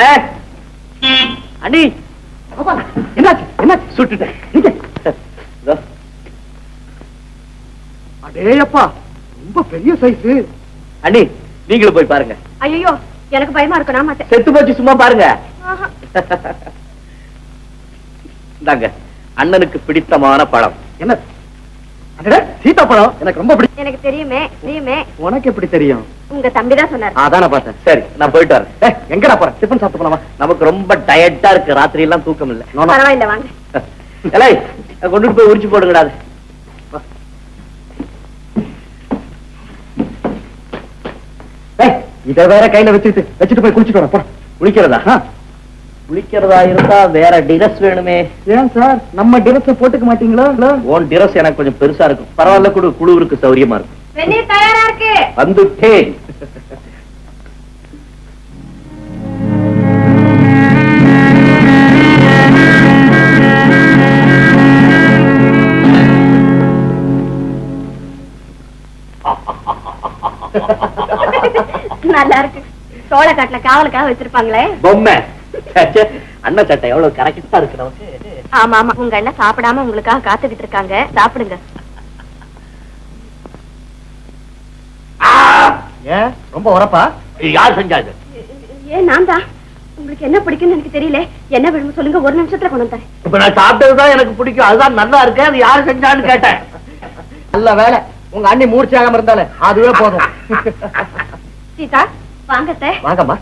அண்ணே! அண்ணி என்னாச்சு? என்னாச்சு? சுட்டுட்டேன். அடேயப்பா ரொம்ப பெரிய சைஸ் அண்ணி நீங்களும் போய் பாருங்க. ஐயோ எனக்கு பயமா இருக்கு நான் மாட்டேன். செத்து போச்சு சும்மா பாருங்க. ஆஹா. இந்தாங்க அண்ணனுக்கு பிடித்தமான பழம். என்ன அடடே சீதாப்பழம் எனக்கு ரொம்ப பிடிக்கும் எனக்கு தெரியுமே தெரியுமே. உனக்கு எப்படி தெரியும்? உங்க தம்பி தான் சொன்னார். அதான பார்த்தேன். சரி நான் போயிட்டு வரேன். ஏய், எங்கடா போற? டிஃபன் சாப்பிட்டு போலாமா? நமக்கு ரொம்ப டயர்டா இருக்கு. ராத்திரி எல்லாம் தூக்கம் இல்ல. பரவாயில்ல வாங்க. எலை கொண்டுட்டு போய் உரிச்சு போடுங்கடா அது. ஏய், இத வேற கையில வச்சுட்டு வச்சுட்டு போய் குளிச்சுட்டு. குளிக்கிறதா. குளிக்கிறதா இருந்தா வேற டிரஸ் வேணுமே. ஏன் சார்? நம்ம டிரெஸ் போட்டுக்க மாட்டீங்களா? இல்ல? உன் டிரஸ் எனக்கு கொஞ்சம் பெருசா இருக்கும். பரவாயில்ல குடு. குழுவிற்கு சௌரியமா இருக்கும். இருக்கு வந்துட்டேன். நல்லா இருக்கு சோளக்காட்டுல காவலுக்காக வச்சிருப்பாங்களே. பொம்மை. அண்ணன் சட்டை எவ்வளவு கரெக்டா இருக்கு நமக்கு. ஆமா ஆமா உங்க அண்ணன் சாப்பிடாம உங்களுக்காக காத்துக்கிட்டு இருக்காங்க. சாப்பிடுங்க. ஏன் ரொம்ப உரப்பா? யார் செஞ்சாது ஏன் நான் தான். உங்களுக்கு என்ன பிடிக்கும்னு எனக்கு தெரியல. என்ன வேணும்னு சொல்லுங்க ஒரு நிமிஷத்துல கொண்டு வந்தேன் இப்ப நான் சாப்பிட்டதுதான் எனக்கு பிடிக்கும். அதுதான் நல்லா இருக்கு அது யார் செஞ்சான்னு கேட்டேன். நல்ல வேலை. உங்க அண்ணி மூர்ச்சியாகாம இருந்தாலே அதுவே போதும். சீதா வாங்கத்தே. வாங்கம்மா.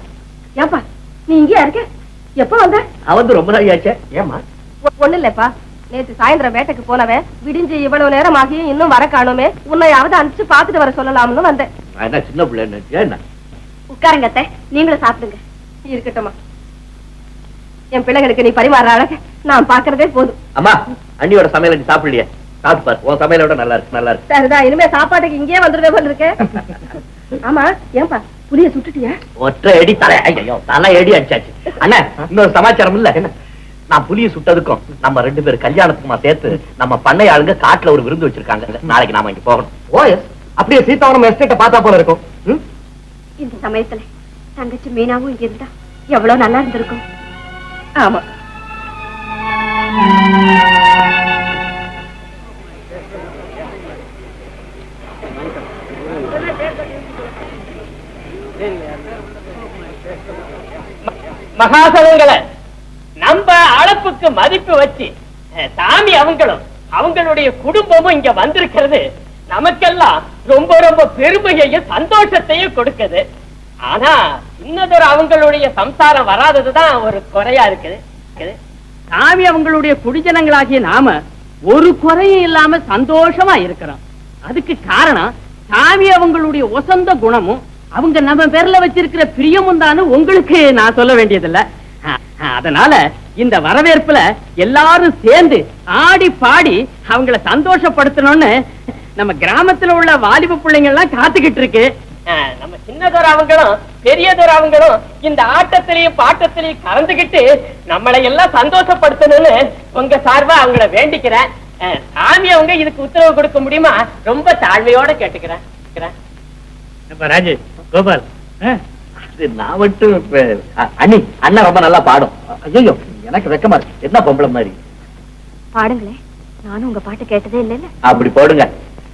ஏப்பா நீ இங்கேயா இருக்க? எப்ப வந்த? அவன் வந்து ரொம்ப நாள் ஆச்சே. ஏம்மா? ஒண்ணு இல்லப்பா நேத்து சாயந்தரம் வேட்டைக்கு போனவன் விடிஞ்சு இவ்வளவு நேரம் ஆகி இன்னும் வர காணோமே. உன்னையாவது அனுப்பிச்சு பாத்துட்டு வர சொல்லலாம்னு வந்தேன். என்ன சின்ன பிள்ளைன்னு என்ன? உட்காருங்க அத்தை. நீங்களும் சாப்பிடுங்க. இருக்கட்டும்மா. என் பிள்ளைகளுக்கு நீ பரிமாற அழக நான் பாக்குறதே போதும். அம்மா அண்ணியோட சமையல நீ சாப்பிடலையே? சாப்பிட்டு பாரு. உன் சமையலோட நல்லா இருக்கு நல்லா இருக்கு. சரிதான். இனிமே சாப்பாட்டுக்கு இங்கேயே வந்துருவே போல இருக்கு. ஆமா ஏன்பா புளிய சுட்டுட்டியா? ஒற்றை அடி தலை. ஐயோ தலை அடி அடிச்சாச்சு. அண்ணா இன்னொரு சமாச்சாரம் இல்ல. என்ன? நான் புலிய சுட்டதுக்கும் நம்ம ரெண்டு பேரும் கல்யாணத்துக்குமா சேர்த்து நம்ம பண்ணை ஆளுங்க காட்டுல ஒரு விருந்து வச்சிருக்காங்க. நாளைக்கு நாம இங்க போகணும். ஓஎஸ் அப்படியே சீதாவரம் எஸ்டேட்ட பார்த்தா போல இருக்கும்? இந்த சமயத்துல தங்கச்சி மீனாவும் இங்க இருந்தா எவ்வளவு நல்லா இருந்திருக்கும். ஆமா. மகாசவங்களை நம்ம அளப்புக்கு மதிப்பு வச்சு சாமி அவங்களும் அவங்களுடைய குடும்பமும் இங்க வந்திருக்கிறது. நமக்கெல்லாம் ரொம்ப ரொம்ப பெருமையையும் சந்தோஷத்தையும் கொடுக்குது. ஆனா இன்னதொரு அவங்களுடைய சம்சாரம் வராததுதான் ஒரு குறையா இருக்குது. சாமி அவங்களுடைய குடிஜனங்களாகிய நாம ஒரு குறையும் இல்லாம சந்தோஷமா இருக்கிறோம். அதுக்கு காரணம் சாமி அவங்களுடைய ஒசந்த குணமும் அவங்க நம்ம பேர்ல வச்சிருக்கிற பிரியமும் தானு உங்களுக்கு நான் சொல்ல வேண்டியதில்ல. அதனால இந்த வரவேற்புல எல்லாரும் சேர்ந்து ஆடி பாடி அவங்கள சந்தோஷப்படுத்தணும்னு நம்ம கிராமத்துல உள்ள வாலிப பிள்ளைங்க எல்லாம் காத்துக்கிட்டு இருக்கு. நம்ம சின்னதொரு அவங்களும் பெரியதொரு அவங்களும் இந்த ஆட்டத்திலையும் பாட்டத்திலையும் கலந்துகிட்டு நம்மளை எல்லாம் சந்தோஷப்படுத்தணும்னு உங்க சார்பா அவங்கள வேண்டிக்கிறேன். அஹ், சாமி அவங்க இதுக்கு உத்தரவு கொடுக்க முடியுமா? ரொம்ப தாழ்மையோட கேட்டுக்கிறேன். ராஜேஷ் கோபால்? நான் மட்டும் அண்ணி அண்ணன் ரொம்ப நல்லா பாடும். ஐயோ எனக்கு வெக்கமா இருக்கு. என்ன பொம்பளை மாதிரி? பாடுங்களே நானும் உங்க பாட்டு கேட்டதே இல்லைல்ல. அப்படி போடுங்க.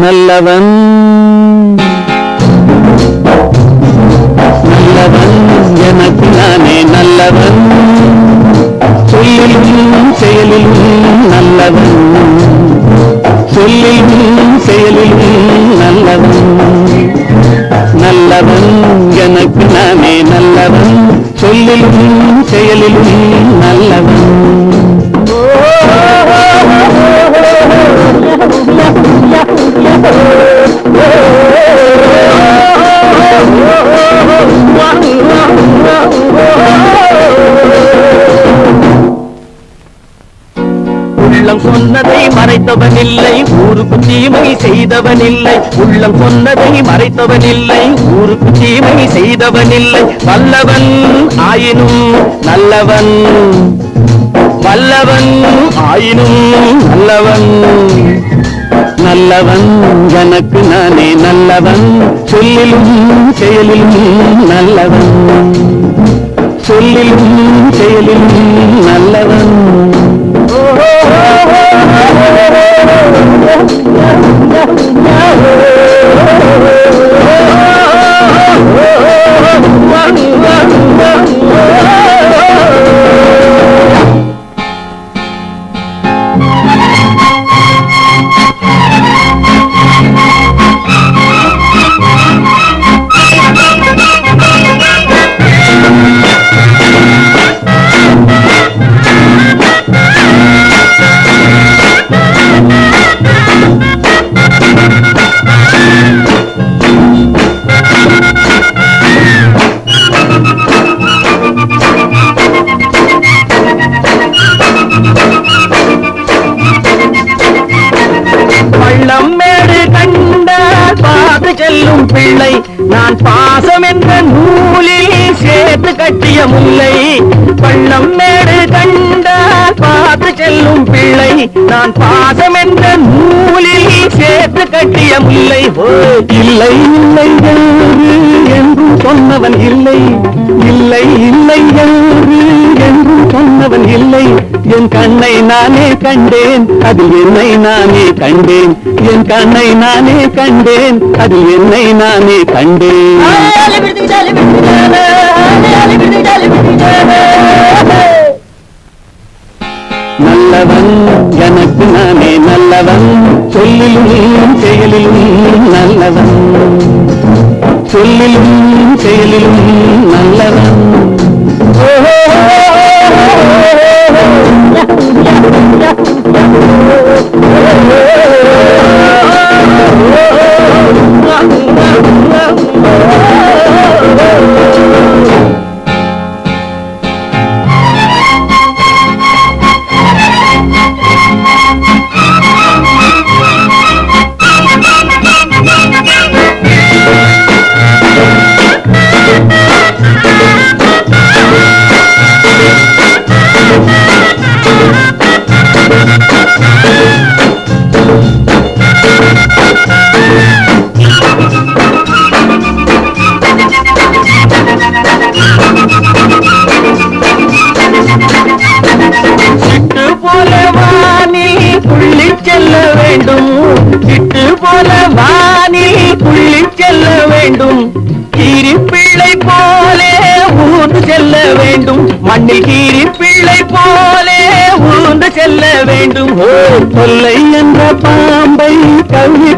நல்லவன் நல்லவன் எனக்கு நானே நல்லவன். சொல்லிலும் செயலிலும் நல்லவன். சொல்லிலும் செயலிலும் நல்லவன். நல்லவன் எனக்கு நானே நல்லவன். சொல்லிலும் செயலிலும் நல்லவன். செய்தவன் இல்லை உள்ளம் சொன்னதை மறைத்தவன் இல்லை ஊருக்கு தீமை செய்தவன் இல்லை வல்லவன் ஆயினும் நல்லவன். வல்லவன் ஆயினும் நல்லவன். நல்லவன் எனக்கு நானே நல்லவன். சொல்லிலும் செயலிலும் நல்லவன். சொல்லிலும் செயலிலும் நல்லவன். know. நான் பாசம் என்ற நூலில் சேர்த்து கட்டிய முல்லை ஓ இல்லை இல்லை என்று சொன்னவன் இல்லை இல்லை இல்லை என்று சொன்னவன் இல்லை என் கண்ணை நானே கண்டேன் அதில் என்னை நானே கண்டேன் என் கண்ணை நானே கண்டேன் அதில் என்னை நானே கண்டேன் நல்லவன் எனக்கு நானே நல்லவன். சொல்லிலும் செயலிலும் நல்லவன். சொல்லிலும் செயலிலும் நல்லவன்.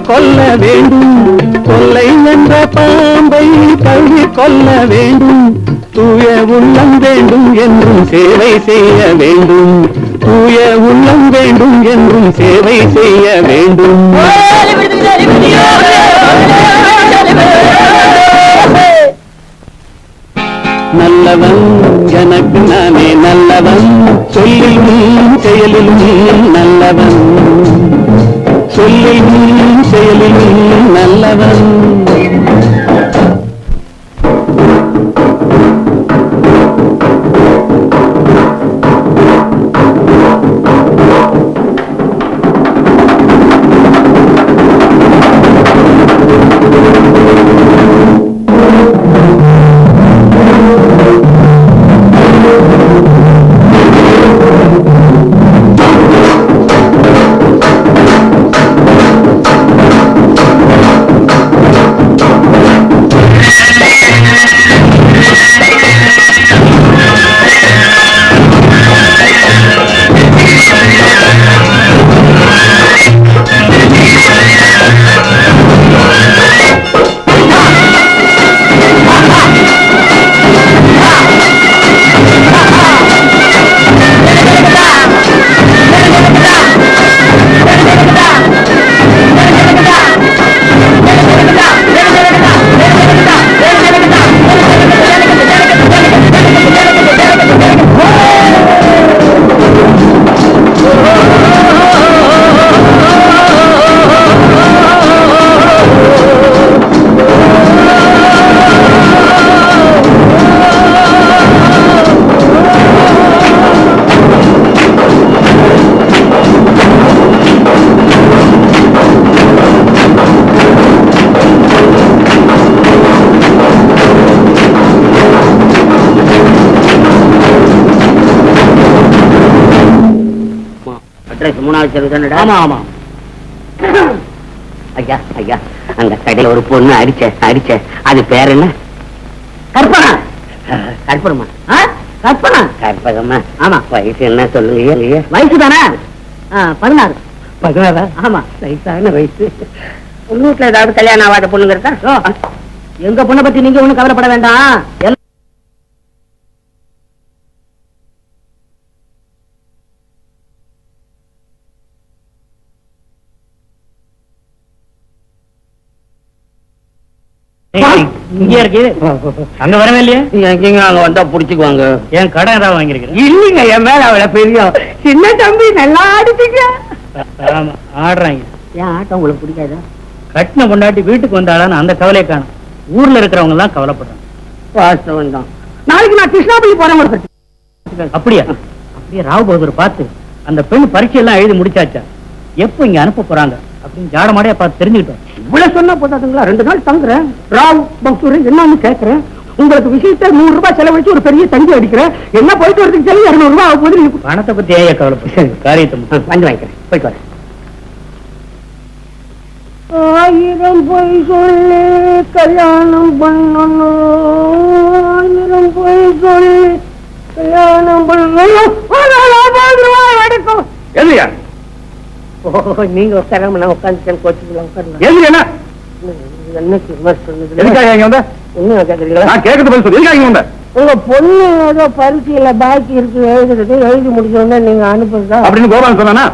கொல்ல வேண்டும். கொல்லை என்ற பாம்பை கல்வி கொல்ல வேண்டும். தூய உள்ளம் வேண்டும் என்றும் சேவை செய்ய வேண்டும். தூய உள்ளம் வேண்டும் என்றும் சேவை செய்ய வேண்டும். நல்லவன் எனக்கு நானே நல்லவன். சொல்லிலும் செயலிலும் நல்லவன். சொல்லிலும் செயலிலும் நல்லவன். ஆமா ஆமா. ஐயா ஐயா கடையில ஒரு பொண்ணு அடிச்ச அடிச்ச. அது பேர் என்ன? கற்பனா. கற்பனமா கற்பனா? கற்பகமா? ஆமா. வயசு என்ன சொல்லுங்க வயசு தானே பதினாறு. பதினாறா? ஆமா. வயசான வயசு. உங்க வீட்டுல ஏதாவது கல்யாணம் ஆகாத பொண்ணுங்க இருக்கா? எங்க பொண்ணை பத்தி நீங்க ஒண்ணும் கவலைப்பட வேண்டாம். எல்லாம் இங்க இருக்கு? அங்க வரவே இல்லையா அங்க வந்தா புடிச்சுக்குவாங்க. என் கடன் ஏதாவது வாங்கிருக்கிறேன் இல்லைங்க என் மேல அவளை பெரிய சின்ன தம்பி நல்லா ஆடிட்டீங்க ஆமா ஆடுறாங்க. ஏன் ஆட்டம் உங்களுக்கு பிடிக்காதா? கட்டின கொண்டாட்டி வீட்டுக்கு வந்தாளான்னு அந்த கவலையை காணும். ஊர்ல இருக்கிறவங்க எல்லாம் கவலைப்படுறாங்க. வாஸ்தவம் தான் நாளைக்கு நான் கிருஷ்ணாபுரி போறேன் அப்படியா? அப்படியே ராவ் பகதூர் பார்த்து அந்த பெண் பரீட்சை எல்லாம் எழுதி முடிச்சாச்சா? எப்போ இங்க அனுப்ப போறாங்க? அப்படின்னு ஜாடமாடையா பார்த்து தெரிஞ்சுக்கிட்டோம். இவ்வளவு சொன்னா போதாதுங்களா ரெண்டு நாள் தங்குறேன் ராவ் பக்தூர் என்னன்னு கேக்குறேன் உங்களுக்கு விஷயத்த நூறு ரூபாய் செலவழிச்சு ஒரு பெரிய தங்கி அடிக்கிறேன் என்ன போயிட்டு வரதுக்கு செலவு இருநூறு ரூபாய் ஆகும் போது நீங்க பணத்தை பத்தி ஏன் கவலைப்படுறேன் காரியத்தை. வந்து வாங்கிக்கிறேன் போயிட்டு வரேன் ஆயிரம் பொய் சொல்லி கல்யாணம் பண்ணணும் ஆயிரம் பொய் சொல்லி கல்யாணம் பண்ணணும் எடுக்கும் எதுயா நீங்க உட்காராம நான் உட்காந்துட்டேன் கோச்சுக்கலாம் உட்காரலாம் எது என்ன? என்னைக்கு விமர்சனம் சொன்னது எதுக்காக இங்க வந்த? ஒண்ணும் கேக்குறீங்களா நான் கேட்கறது பதில் சொல்லு. எதுக்காக இங்க வந்த? உங்க பொண்ணு ஏதோ பரீட்சையில பாக்கி இருக்கு எழுதுறது எழுதி முடிச்ச உடனே நீங்க அனுப்புறதா? அப்படின்னு கோபாலன் சொன்னானா?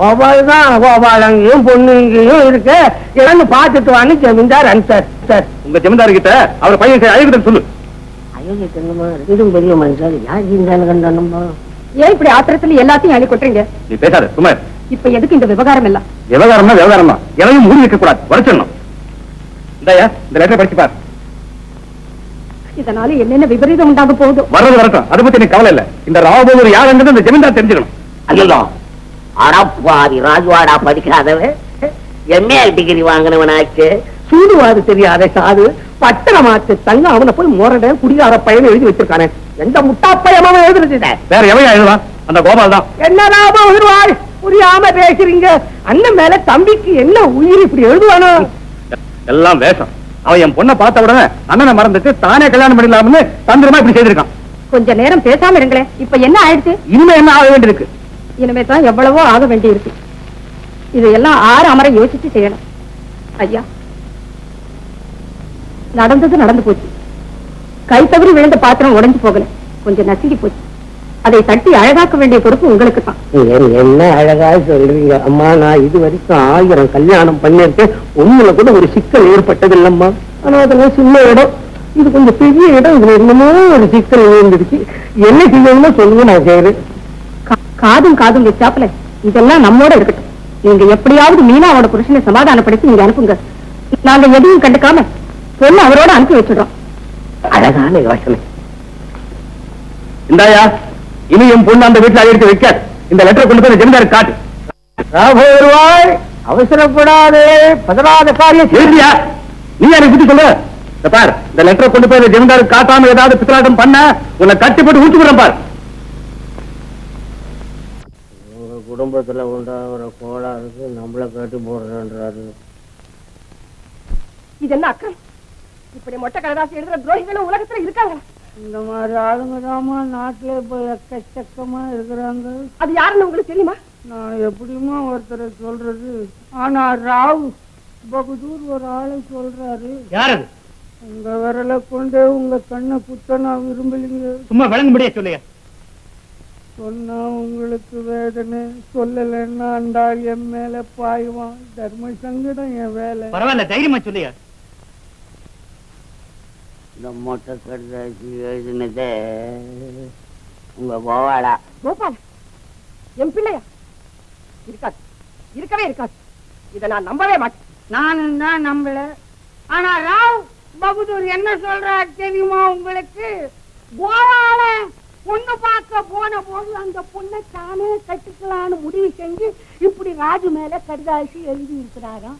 கோபால் தான் கோபால். அங்கேயும் பொண்ணு இங்கேயும் இருக்கு. இறந்து பார்த்துட்டு வான்னு ஜமீன்தார் அனுப்பிச்சார் சார் உங்க ஜமீன்தார் கிட்ட அவர் பையன் அழகுடன் சொல்லு. ஐயோ என்னமா இதுவும் பெரிய மனுஷன். யார் இருந்தாலும் கண்டனமா ஏன் இப்படி ஆத்திரத்துல எல்லாத்தையும் அள்ளி கொட்டுறீங்க? நீ பேசாத சும்மா இரு. இப்ப எதுக்கு இந்த விவகாரம் எல்லாம்? விவகாரம்னா விவகாரம் தான் எதையும் மூடி வைக்க கூடாது வரைச்சிடணும் இந்தாயா இந்த லெட்டரை படிச்சு பார். இதனால என்னென்ன விபரீதம் உண்டாக போகுதோ? வர்றது வரட்டும். அதை பத்தி எனக்கு கவலை இல்ல. இந்த ராவபோதர் யாருங்கிறது இந்த ஜமீன்தார் தெரிஞ்சுக்கணும். ஐயோ அடப்பாதி ராஜ்வாடா படிக்காதவன். எம்ஏ டிகிரி வாங்கினவனாச்சு. சூதுவாது தெரியாத சாது. பட்டணமாச்சு தங்க அவனை போய் முரட குடிகார பையன் எழுதி வச்சிருக்கானே. எந்த முட்டா பையனும் எழுதுறது வேற எவையா எழுதுவான்? அந்த கோபால் தான் என்ன லாபம் வருவாய் புரியாம பேசுறீங்க? அண்ணன் மேல தம்பிக்கு என்ன உயிர் இப்படி எழுதுவானோ? எல்லாம் வேஷம். அவன் என் பொண்ணை பார்த்த உடனே அண்ணனை மறந்துட்டு தானே கல்யாணம் பண்ணிடலாம்னு தந்திரமா இப்படி செய்திருக்கான். கொஞ்ச நேரம் பேசாம இருங்களேன் இப்ப என்ன ஆயிடுச்சு? இனிமே என்ன ஆக வேண்டியிருக்கு? இனிமே தான் எவ்வளவோ ஆக வேண்டி இருக்கு இதையெல்லாம் ஆறு அமர யோசிச்சு செய்யணும். ஐயா நடந்தது நடந்து போச்சு. கை தவறி விழுந்த பாத்திரம் உடைஞ்சு போகல. கொஞ்சம் நசுங்கி போச்சு. அதை தட்டி அழகாக்க வேண்டிய பொறுப்பு உங்களுக்கு தான் என்ன அழகா சொல்றீங்க? அம்மா நான் இது வரைக்கும் ஆயிரம் கல்யாணம் பண்ணிருக்கேன் உண்மையில கூட ஒரு சிக்கல் ஏற்பட்டது இல்லம்மா ஆனா அதெல்லாம் சின்ன இடம். இது கொஞ்சம் பெரிய இடம். இதுல என்னமோ ஒரு சிக்கல் விழுந்துருச்சு என்ன செய்யணும்னு சொல்லுங்க நான் செய்யறேன். காதும் காதும் வச்சாப்புல. இதெல்லாம் நம்மோட இருக்கட்டும். நீங்க எப்படியாவது மீனாவோட புருஷனை சமாதானப்படுத்தி நீங்க அனுப்புங்க. நாங்க எதையும் கண்டுக்காம பொண்ணு அவரோட அனுப்பி வச்சிடுறோம். அழகான யோசனை. இந்தாயா இனி என் பொண்ணு அந்த வீட்டுல எடுத்து வைக்காது. இந்த லெட்டரை கொண்டு போய் ஜமீன்தாருக்கு காட்டு. வருவாய் அவசரப்படாதே பதறாத காரியம் நீ எனக்கு புத்தி சொல்லு. பார் இந்த லெட்டரை கொண்டு போய் இந்த ஜமீன்தாருக்கு காட்டாம ஏதாவது பித்தலாட்டம் பண்ண உன்னை கட்டி போட்டு ஊத்து விடுறேன் பார். உங்க குடும்பத்துல உண்டாகிற கோளாறுக்கு நம்மள கட்டி போடுறேன்றாரு. இது என்ன அக்கம் இப்படி மொட்டை கடதாசி எழுதுற துரோகிகளும் உலகத்துல இருக்காங்க இந்த மாதிரி ஆளுங்க தாமா நாட்டுல இப்ப எக்கச்சக்கமா இருக்கிறாங்க. அது யாருன்னு உங்களுக்கு தெரியுமா? நான் எப்படிமா ஒருத்தரை சொல்றது? ஆனா ராவ் பகுதூர் ஒரு ஆளை சொல்றாரு. யார் உங்க விரலை கொண்டு உங்க கண்ணை குத்த நான் விரும்பலீங்க. சும்மா விளங்கும்படியே சொல்லுங்க. சொன்னா உங்களுக்கு வேதனை. சொல்லலைன்னா அந்த ஆள் என் மேல பாய்வான். தர்ம சங்கடம் என் வேலை. பரவாயில்ல தைரியமா சொல்லுங்க. இந்த மொட்டை கடைசி எழுதினதே உங்க கோவாடா கோபால் என் பிள்ளையா? இருக்காது. இருக்கவே இருக்காது. இதை நான் நம்பவே மாட்டேன். நானும் தான் நம்பல. ஆனா ராவ் பகதூர் என்ன சொல்றாரு தெரியுமா உங்களுக்கு? கோவால பொண்ணு பார்க்க போன போது அந்த பொண்ணை தானே கட்டிக்கலான்னு முடிவு செஞ்சு இப்படி ராஜு மேல கடிதாசி எழுதி இருக்கிறாராம்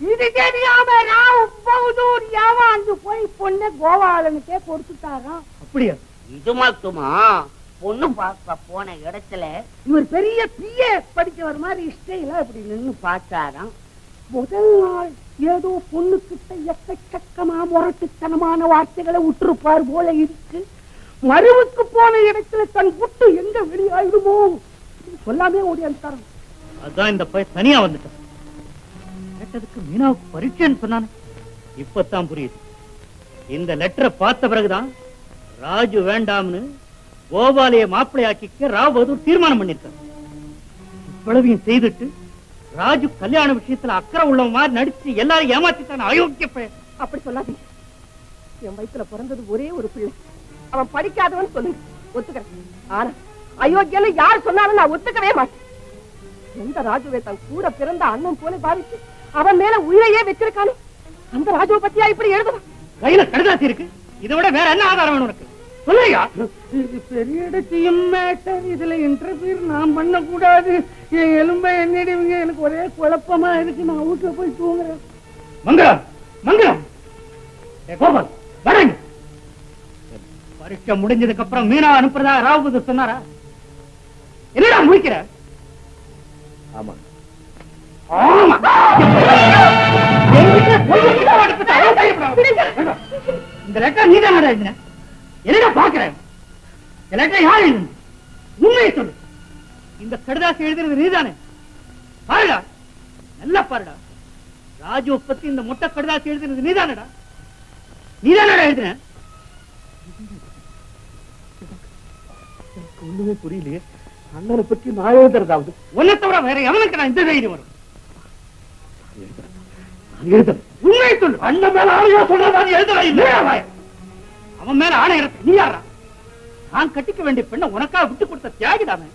தெரியாம ராவ் பகதூர் ஏமாந்து போய் பொண்ணை கோவாலனுக்கே கொடுத்துட்டாராம். அப்படியா? இது மட்டுமா? பொண்ணு பார்க்க போன இடத்துல இவர் பெரிய பிஏ படிச்சவர் மாதிரி ஸ்டைல இப்படி நின்னு பார்த்தாராம். முதல் நாள் ஏதோ பொண்ணுகிட்ட எக்கச்சக்கமா முரட்டுத்தனமான வார்த்தைகளை விட்டுருப்பார் போல இருக்கு. மருவுக்கு போன இடத்துல தன் புட்டு எங்க வெளியாயிடுமோ? சொல்லாமே ஓடியாந்துட்டாராம். அதான் இந்த பையன் தனியா வந்துட்டான். கேட்டதுக்கு மீனாவுக்கு பரீட்சைன்னு சொன்னானே. இப்பத்தான் புரியுது. இந்த லெட்டரை பார்த்த பிறகுதான் ராஜு வேண்டாம்னு கோபாலைய மாப்பிள்ளையாக்கிக்க ராவ் பகதூர் தீர்மானம் பண்ணிருக்காரு இவ்வளவையும் செய்துட்டு ராஜு கல்யாண விஷயத்துல அக்கறை உள்ளவன் மாதிரி நடிச்சு எல்லாரும் ஏமாத்திட்டான அயோக்கிய அப்படி சொல்லாதீங்க. என் வயித்துல பிறந்தது ஒரே ஒரு பிள்ளை. அவன் படிக்காதவன் சொல்லுங்க ஒத்துக்கிறேன். ஆனா அயோக்கியன்னு யார் சொன்னாலும் நான் ஒத்துக்கவே மாட்டேன். எந்த ராஜுவை தன் கூட பிறந்த அண்ணன் போல பாவிச்சு அவன் மேல உயிரையே வச்சிருக்கானே? அந்த ராஜுவை பத்தியா இப்படி எழுதுவான்? கையில கடுதாசி இருக்கு. இதை விட வேற என்ன ஆதாரம் வேணும் உனக்கு? சொல்லுயா இது பெரிய இடத்தையும் மேட்டர் இதுல இன்டர்வியூ நான் பண்ண கூடாது என் எலும்பை என்னிடுவீங்க எனக்கு ஒரே குழப்பமா இருக்கு. நான் வீட்டுல போய் தூங்குறேன். மங்களம் மங்களம். ஏ கோபால் வரேங்க பரீட்சை முடிஞ்சதுக்கு அப்புறம் மீனா அனுப்புறதா ராவுபது சொன்னாரா? என்னடா முடிக்கிற ஆமா. இந்த லெட்டர் நீ தான் எழுதின? என்னடா பாக்குறேன் இந்த லெட்டர் யார் எழுதுன? உண்மையை சொல்லு. இந்த கடுதாசி எழுதுறது நீதானே? பாருடா. நல்லா பாருடா. ராஜு பத்தி இந்த மொட்டை கடுதாசி எழுதுனது நீதானடா? நீதானடா எழுதுன? ஒண்ணுமே புரியலையே. அண்ணனை பத்தி நான் எழுதுறதாவது? உன்னை தவிர வேற எவனுக்கு நான் இந்த தைரியம் வரும்? நான் எழுதுறேன் உண்மையை சொல்லு. அண்ணன் மேல ஆணையா சொல்றதா நீ எழுதுறா. இல்லையா வாய்? அவன். மேல ஆணை இருக்கு நீ யாரா நான் கட்டிக்க வேண்டிய பெண்ணை உனக்காக விட்டு கொடுத்த தியாகிடாம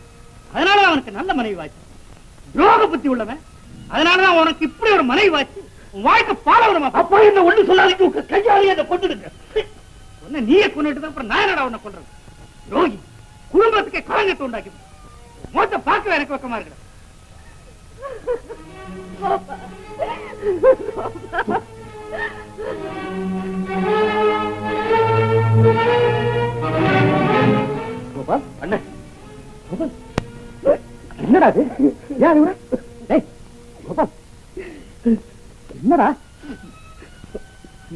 அதனால அவனுக்கு நல்ல மனைவி வாச்சு துரோக புத்தி உள்ளவன். அதனாலதான் உனக்கு இப்படி ஒரு மனைவி வாச்சு உன் வாழ்க்கை பால விடமா? அப்பா என்ன ஒண்ணு சொல்லாதீங்க. உங்க கையாலேயே அதை கொண்டுடுங்க உன்னை நீயே கொண்டுட்டு அப்புறம் நான் என்னடா உன்னை துரோகி. குடும்பத்துக்கே களங்கத்தை உண்டாக்கி மோத்த பார்க்க எனக்கு வெக்கமா இருக்கிற கோபால் அண்ணன் கோபால். என்னடா இது? ஏன் இவர? டேய் கோபால். என்னடா?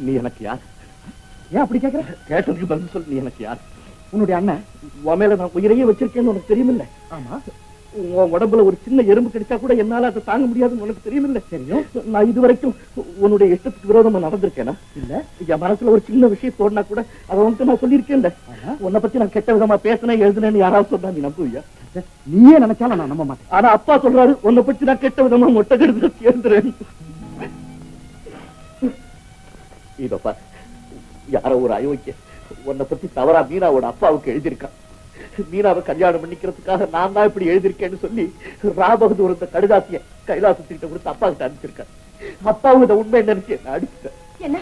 நீ எனக்கு யார்? ஏன் அப்படி கேக்குற? கேட்டதுக்கு பதில் சொல்லு நீ எனக்கு யார்? உன்னுடைய அண்ணன். உன் மேல நான் உயிரையே வச்சிருக்கேன்னு உனக்கு தெரியுமில்ல? ஆமா. உன் உடம்புல ஒரு சின்ன எறும்பு கிடைச்சா கூட என்னால அதை தாங்க முடியாதுன்னு உனக்கு தெரியுமில்ல? தெரியும். நான் இது வரைக்கும் உன்னுடைய இஷ்டத்துக்கு விரோதமா நடந்திருக்கேனா? இல்ல. என் மனசுல ஒரு சின்ன விஷயம் தோணுனா கூட அதை வந்து நான் சொல்லியிருக்கேன்ல. உன்னை பத்தி நான் கெட்ட விதமா பேசினேன் எழுதுனேன்னு யாராவது சொன்னா நீ நம்புவியா? நீயே நினைச்சாலும் நான் நம்ப மாட்டேன். ஆனா அப்பா சொல்றாரு உன்னை பத்தி நான் கெட்ட விதமா மொட்டை கெடுத்து சேர்ந்துறேன் இதோ பார் யாரோ ஒரு அயோக்கிய உன்னை பத்தி தவறா மீனாவோட அப்பாவுக்கு எழுதியிருக்கான். மீனாவை கல்யாணம் பண்ணிக்கிறதுக்காக நான் தான் இப்படி எழுதியிருக்கேன்னு சொல்லி ராபகதூர் இந்த கடுதாசிய கைலாசத்திட்ட கொடுத்து அப்பா கிட்ட அனுப்பிச்சிருக்கேன் அப்பாவும் இதை உண்மை நினைச்சு என்ன அடிச்சிட்டேன். என்ன?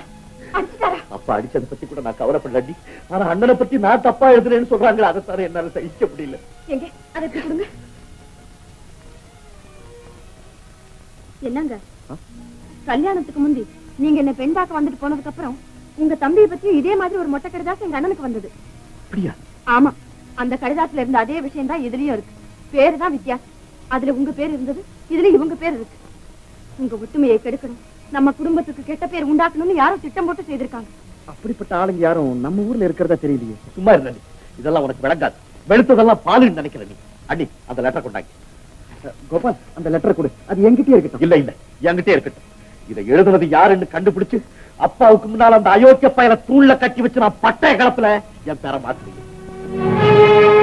அப்பா அடிச்சதை பத்தி கூட நான் கவலைப்படலாடி. ஆனா அண்ணனை பத்தி நான் தப்பா எழுதுறேன்னு சொல்றாங்களே அதை தவிர என்னால சகிக்க முடியல. என்னங்க? கல்யாணத்துக்கு முந்தி நீங்க என்ன பெண் பார்க்க வந்துட்டு போனதுக்கு அப்புறம் உங்க தம்பியை பத்தி இதே மாதிரி ஒரு மொட்டை கடிதாசு எங்க அண்ணனுக்கு வந்தது. அப்படியா? ஆமா. அந்த கடிதாசுல இருந்த அதே விஷயம் தான் இதுலயும் இருக்கு. பேரு தான் வித்தியாசம். அதுல உங்க பேர் இருந்தது இதுல இவங்க பேர் இருக்கு. உங்க ஒற்றுமையை கெடுக்கணும். நம்ம குடும்பத்துக்கு கெட்ட பேர் உண்டாக்கணும்னு யாரும் திட்டம் போட்டு செய்திருக்காங்க. அப்படிப்பட்ட ஆளுங்க யாரும் நம்ம ஊர்ல இருக்கிறதா தெரியலையே. சும்மா இருந்தா இதெல்லாம் உனக்கு விளங்காது. வெளுத்ததெல்லாம் பாலுன்னு நினைக்கிற நீ. அடி அந்த லெட்டர் கொண்டாங்க. கோபால் அந்த லெட்டர் கொடு. அது என்கிட்டயே இருக்கட்டும். இல்ல இல்ல. என்கிட்டயே இருக்கட்டும். இதை எழுதுனது யாருன்னு கண்டுபிடிச்சு அப்பாவுக்கு முன்னால அந்த அயோக்கிய பயல தூண்ல கட்டி வச்சு நான் பட்டய கலப்புல என் பேர மாத்துறீங்க. thank you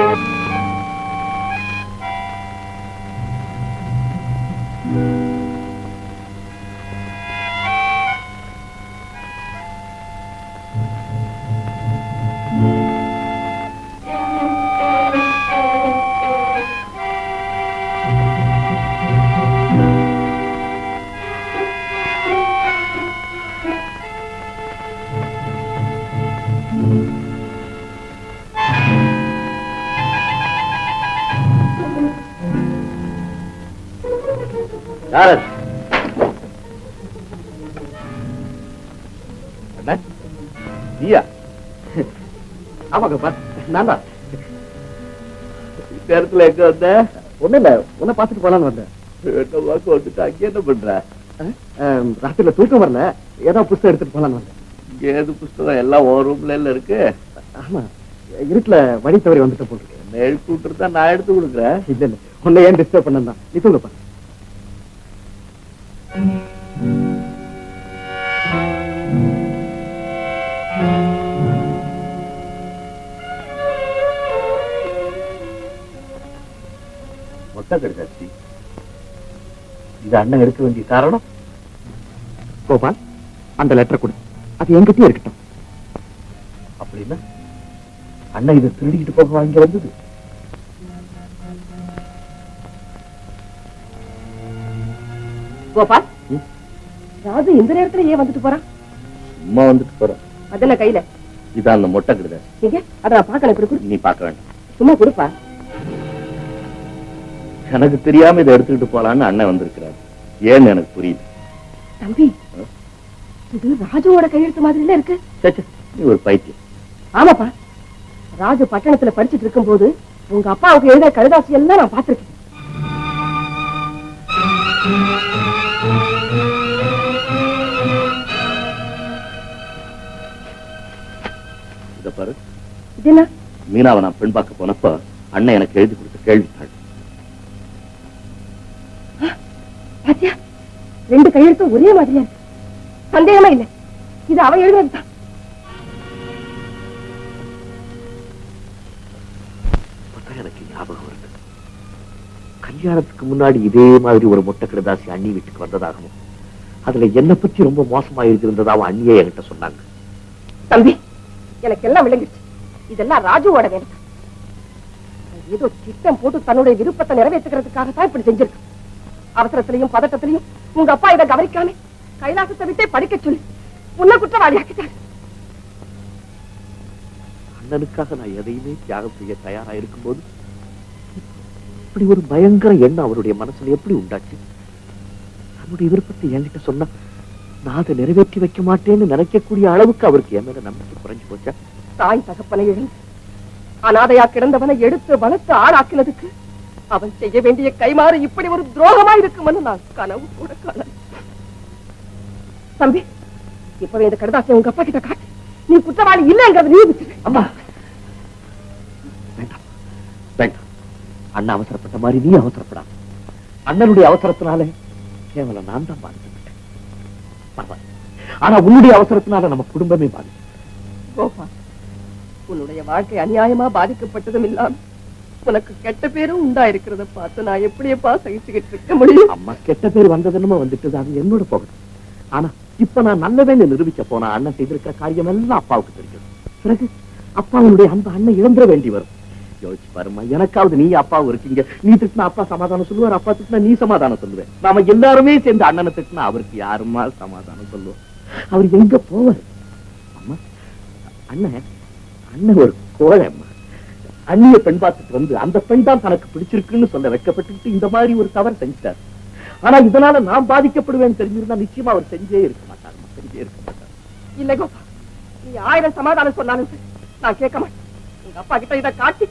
எங்க வந்த ஒண்ணும் இல்ல. உன்னை பாத்துட்டு போலான்னு வந்தேன். வாக்கு வந்துட்டு அங்க என்ன பண்ற? ராத்திரில தூக்கம் வரல. ஏதோ புஸ்தகம் எடுத்துட்டு போலான்னு வந்தேன். இங்க ஏது புஸ்தகம்? எல்லாம் ஒரு ரூம்ல இல்ல இருக்கு? ஆமா. இருட்டுல வழி தவறி வந்துட்டு போட்டுருக்கேன் என்ன எழுப்பி விட்டுருந்தா நான் எடுத்து கொடுக்குறேன். இல்ல இல்ல. உன்னை ஏன் டிஸ்டர்ப் பண்ணதான் நீ தூங்கப்பா மொட்டை கடிதாச்சு இது அண்ணன் எடுக்க வேண்டிய காரணம்? கோபால் அந்த லெட்டர் கொடு. அது என்கிட்டயே இருக்கட்டும். அப்படின்னா அண்ணன் இதை திருடிக்கிட்டு போக வாங்கி வந்தது. கோபால் ராஜு இந்த நேரத்துல ஏன் வந்துட்டு போறான்? சும்மா வந்துட்டு போறேன். அதென்ன கையில. இதான் அந்த மொட்டை கடிதாச்சு நீங்க அத நான் பார்க்கல இப்படி கொடு. நீ பார்க்க வேண்டாம். சும்மா கொடுப்பா. எனக்கு தெரியாம இதை எடுத்துக்கிட்டு போலான்னு அண்ணன் வந்திருக்கிறார். ஏன்னு எனக்கு புரியுது. தம்பி இது ராஜுவோட கையெழுத்து மாதிரி இல்ல இருக்கு நீ ஒரு பைத்தியம். ஆமாப்பா. ராஜு பட்டணத்துல படிச்சிட்டு இருக்கும்போது உங்க அப்பாவுக்கு எழுத கழுதாசி எல்லாம் நான் பார்த்திருக்கேன். இத பாரு. மீனாவை நான் பெண் பார்க்க போனப்ப அண்ணன் எனக்கு எழுதி கொடுத்த கேள்வித்தாள். ரெண்டு கையெழுத்தும் ஒரே மாதிரியா இருக்கு. சந்தேகமே இல்லை. இது அவ எழுதுறதுதான் எனக்கு ஞாபகம் வருது. கல்யாணத்துக்கு முன்னாடி இதே மாதிரி ஒரு மொட்டை கிடதாசி அண்ணி வீட்டுக்கு வந்ததாகவும் அதுல என்னை பத்தி ரொம்ப மோசமா இருந்திருந்ததாவும் அண்ணியே என்கிட்ட சொன்னாங்க. தம்பி எனக்கு எல்லாம் விளங்கிடுச்சு. இதெல்லாம் ராஜுவோட வேலை. ஏதோ திட்டம் போட்டு தன்னுடைய விருப்பத்தை நிறைவேற்றுக்கிறதுக்காக தான் இப்படி செஞ்சிருக்கு. அவசரத்திலையும் பதட்டத்திலையும் உங்க அப்பா இதை கவனிக்காம கைலாசத்தை விட்டே படிக்க சொல்லி உன்னை குற்றவாளி ஆக்கிட்டாரு அண்ணனுக்காக நான் எதையுமே தியாகம் செய்ய தயாரா இருக்கும்போது இப்படி ஒரு பயங்கர எண்ணம் அவருடைய மனசுல எப்படி உண்டாச்சு? தன்னுடைய விருப்பத்தை என்கிட்ட சொன்னா நான் அதை நிறைவேற்றி வைக்க மாட்டேன்னு நினைக்கக்கூடிய அளவுக்கு அவருக்கு என் மேல நம்பிக்கை குறைஞ்சு போச்சா? தாய் தகப்பனை இழந்து அனாதையா கிடந்தவனை எடுத்து வளர்த்து ஆளாக்கினதுக்கு அவன் செய்ய வேண்டிய கைமாறு இப்படி ஒரு துரோகமா இருக்குமென்னு நான் கனவு கூட காணல. தம்பி இப்பவே இந்த கடுதாசியை உங்க அப்பா கிட்ட காட்டு. நீ குற்றவாளி இல்லைங்கிறத நிரூபிச்சிரு அம்மா. வேண்டாம். வேண்டாம். அண்ணன் அவசரப்பட்ட மாதிரி நீ அவசரப்படாத. அண்ணனுடைய அவசரத்தினால கேவலம் நான் தான் பாதிக்கப்பட்டேன். பரவாயில்ல. ஆனா உன்னுடைய அவசரத்தினால நம்ம குடும்பமே பாதிக்கும் கோபா உன்னுடைய வாழ்க்கை அநியாயமா பாதிக்கப்பட்டதும் இல்லாம உனக்கு கெட்ட பேரும் உண்டா இருக்கிறத பார்த்து நான் எப்படியப்பா சகிச்சுக்கிட்டு இருக்க முடியும்? அம்மா கெட்ட பேர் வந்ததுன்னு வந்துட்டு அது என்னோட போகட்டும். ஆனா இப்ப நான் நல்லவேன்னு நிரூபிக்க போனா அண்ணன் செய்திருக்க காரியம் எல்லாம் அப்பாவுக்கு தெரியும். பிறகு அப்பாவுடைய அந்த அண்ணன் இழந்துட வேண்டி வரும். யோசிச்சு பாருமா எனக்காவது நீ அப்பாவும் இருக்கீங்க. நீ திட்டினா அப்பா சமாதானம் சொல்லுவார் அப்பா திட்டினா நீ சமாதானம் சொல்லுவேன். நாம எல்லாருமே சேர்ந்து அண்ணனை திட்டினா அவருக்கு யாருமா சமாதானம் சொல்லுவோம் அவர் எங்க போவார்? அம்மா அண்ணன் அண்ணன் ஒரு கோழை அந்நிய பெண் பார்த்துட்டு வந்து அந்த பெண் தான் தனக்கு பிடிச்சிருக்குன்னு சொல்ல வைக்கப்பட்டுட்டு இந்த மாதிரி ஒரு தவறு செஞ்சிட்டார். ஆனா இதனால நான் பாதிக்கப்படுவேன்னு தெரிஞ்சிருந்தா நிச்சயமா அவர் செஞ்சே இருக்க மாட்டார் செஞ்சே இருக்க மாட்டார். இல்ல கோபா நீ ஆயிரம் சமாதானம் சொன்னாலும் நான் கேட்க மாட்டேன். உங்க அப்பா கிட்ட இதை காட்டி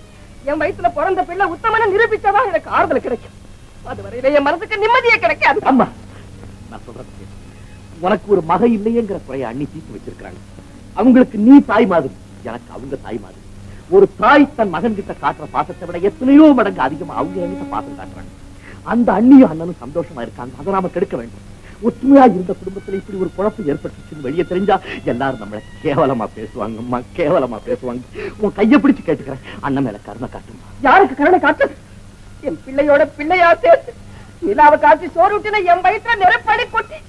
என் வயித்துல பிறந்த பிள்ளை உத்தமன நிரூபிச்சதான் எனக்கு ஆறுதல் கிடைக்கும். அது வரையில என் மனசுக்கு நிம்மதியே கிடைக்காது. அம்மா நான் சொல்றது கேளு. உனக்கு ஒரு மக இல்லையேங்கிற குறைய அண்ணி தீர்த்து வச்சிருக்காங்க அவங்களுக்கு நீ தாய் மாதிரி எனக்கு அவங்க தாய் மாதிரி. ஒரு தாய் தன் மகன் கிட்ட காட்டுற பாசத்தை விட எத்தனையோ மடங்கு அதிகமா அவங்க என்கிட்ட பாசம் காட்டுறாங்க. அந்த அண்ணியும் அண்ணனும் சந்தோஷமா இருக்காங்க. அதை நாம கெடுக்க வேண்டும். ஒற்றுமையா இருந்த குடும்பத்துல இப்படி ஒரு குழப்பம் ஏற்பட்டுச்சுன்னு வெளியே தெரிஞ்சா எல்லாரும் நம்மளை கேவலமா பேசுவாங்கம்மா கேவலமா பேசுவாங்க. உன் கையை பிடிச்சு கேட்டுக்கிறேன். அண்ணன் மேல கருணை காட்டுமா யாருக்கு கருணை காட்டு? என் பிள்ளையோட பிள்ளையா சேர்த்து நிலாவை காட்சி சோறுட்டின என் வயிற்றுல நிறப்படி கொட்டி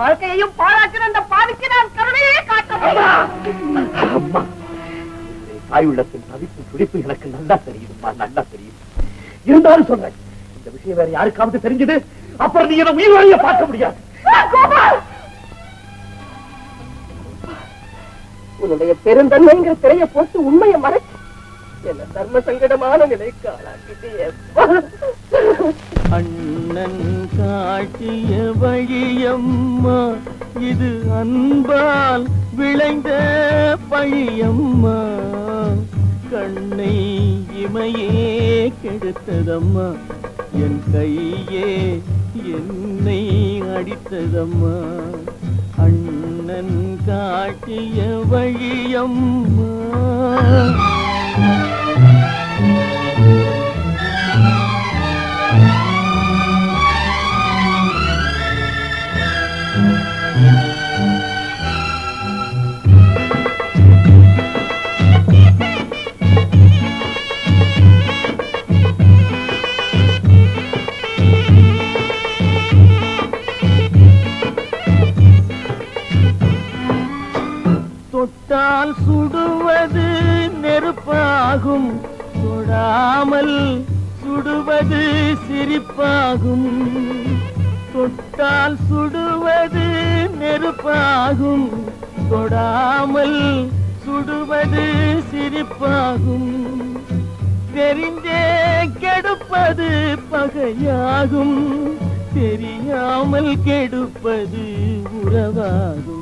வாழ்க்கையையும் பாராட்டின அந்த பாவிக்கு நான் கருணையே காட்ட அம்மா தாய் உள்ளத்தின் தவிப்பு துடிப்பு எனக்கு நல்லா தெரியுதும்மா நல்லா தெரியும். இருந்தாலும் சொல்றேன் இந்த விஷயம் வேற யாருக்காவது தெரிஞ்சது? அப்புறம் நீ என்ன உயிர் வழிய பார்க்க முடியாது. உன்னுடைய பெருந்தன்மைங்கிற திரைய போட்டு உண்மையை மறைச்சு என்ன தர்ம சங்கடமான நிலைக்கு ஆளாக்கிட்டே அண்ணன் காட்டிய வழியம்மா இது அன்பால் விளைந்த பழியம்மா. கண்ணை இமையே கெடுத்ததம்மா. என் கையே என்னை அடித்ததம்மா. அண்ணன் காட்டிய வழியம்மா. தொடாமல் சுடுவது சிரிப்பாகும். தொட்டால் சுடுவது நெருப்பாகும். தொடாமல் சுடுவது சிரிப்பாகும். தெரிந்தே கெடுப்பது பகையாகும். தெரியாமல் கெடுப்பது உறவாகும்.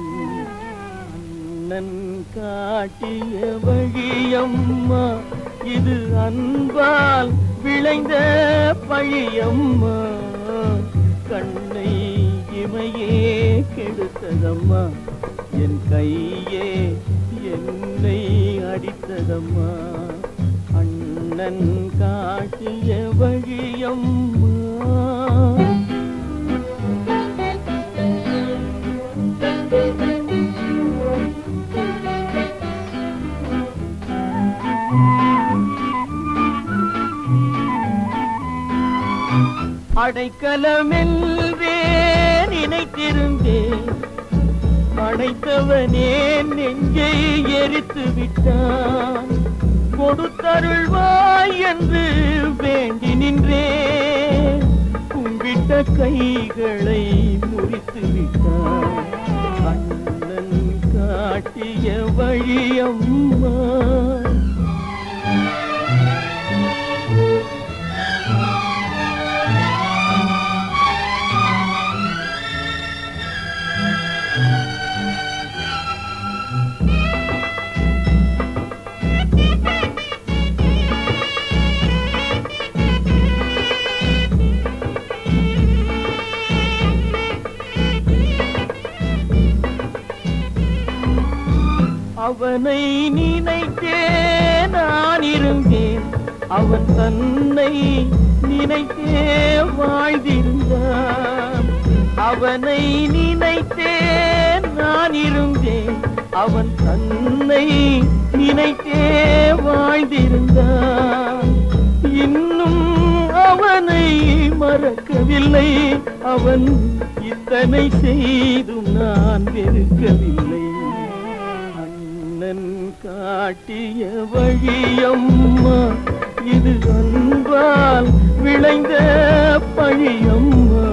அண்ணன் காட்டிய வழியம்மா இது அன்பால் விளைந்த பழியம்மா. கண்ணை இமையே கெடுத்ததம்மா. என் கையே என்னை அடித்ததம்மா. அண்ணன் காட்டிய வழியம்மா. அடைக்கலமென்றே நினைத்திருந்தேன் படைத்தவனே நெஞ்சை எரித்து விட்டான். கொடுத்தருள்வாய் என்று வேண்டி நின்றேன் கும்பிட்ட கைகளை முறித்து விட்டான். அண்ணன் காட்டிய வழியம்மா அவனை நினைத்தே நான் இருந்தேன். அவன் தன்னை நினைத்தே வாழ்ந்திருந்தான். அவனை நினைத்தே நான் இருந்தேன். அவன் தன்னை நினைத்தே வாழ்ந்திருந்தான். இன்னும் அவனை மறக்கவில்லை. அவன் இத்தனை செய்தும் நான் வெறுக்கவில்லை. அண்ணன் காட்டிய வழியம்மா இது அன்பால் விளைந்த பழியம்மா.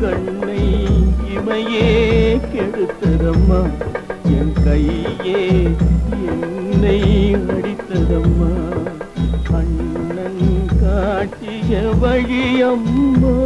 கண்ணை இமையே கெடுத்ததம்மா என் கையே என்னை அடித்ததம்மா. அண்ணன் காட்டிய வழியம்மா.